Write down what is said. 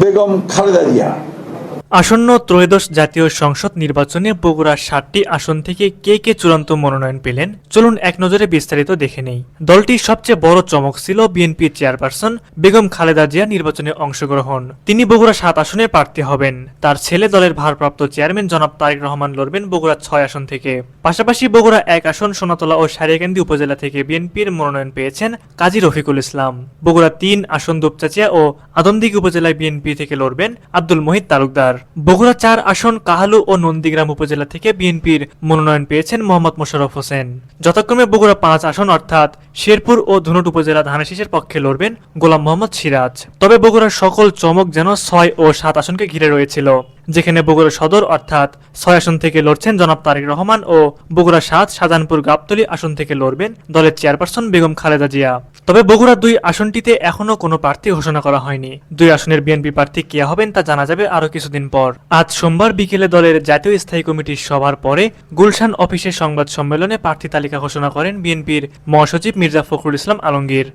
বেগম খালেদা জিয়া। আসন্ন ত্রয়োদশ জাতীয় সংসদ নির্বাচনে বগুড়ার সাতটি আসন থেকে কে কে চূড়ান্ত মনোনয়ন পেলেন, চলুন এক নজরে বিস্তারিত দেখে নেই। দলটির সবচেয়ে বড় চমক ছিল বিএনপি চেয়ারপারসন বেগম খালেদা জিয়া নির্বাচনে অংশগ্রহণ। তিনি বগুড়া সাত আসনে প্রার্থী হবেন। তার ছেলে দলের ভারপ্রাপ্ত চেয়ারম্যান জনাব তারেক রহমান লড়বেন বগুড়া ছয় আসন থেকে। পাশাপাশি বগুড়া এক আসন, সোনাতলা ও সারিয়াকান্দি উপজেলা থেকে বিএনপির মনোনয়ন পেয়েছেন কাজী রফিকুল ইসলাম। বগুড়া তিন আসন দুপচাচিয়া ও আদমদিঘি উপজেলায় বিএনপি থেকে লড়বেন আব্দুল মহিদ তালুকদার। বগুড়া চার আসন কাহালু ও নন্দীগ্রাম উপজেলা থেকে বিএনপির মনোনয়ন পেয়েছেন মোহাম্মদ মোশাররফ হোসেন। যথাক্রমে বগুড়া পাঁচ আসন, অর্থাৎ শেরপুর ও ধুনট উপজেলা ধানাশিসের পক্ষে লড়বেন গোলাম মোহাম্মদ সিরাজ। তবে বগুড়ার সকল চমক যেন ছয় ও সাত আসনকে ঘিরে রয়েছিল। যেখানে বগুড়া সদর অর্থাৎ ছয় আসন থেকে লড়ছেন জনাব তারেক রহমান ও বগুড়া সাত শাহজাহানপুর গাবতলী আসন থেকে লড়বেন দলের চেয়ারপারসন বেগম খালেদা জিয়া। তবে বগুড়া দুই আসনটিতে এখনও কোনো প্রার্থী ঘোষণা করা হয়নি। দুই আসনের বিএনপি প্রার্থী কে হবেন তা জানা যাবে আরও কিছুদিন পর। আজ সোমবার বিকেলে দলের জাতীয় স্থায়ী কমিটির সভার পরে গুলশান অফিসের সংবাদ সম্মেলনে প্রার্থী তালিকা ঘোষণা করেন বিএনপির মহাসচিব মির্জা ফখরুল ইসলাম আলমগীর।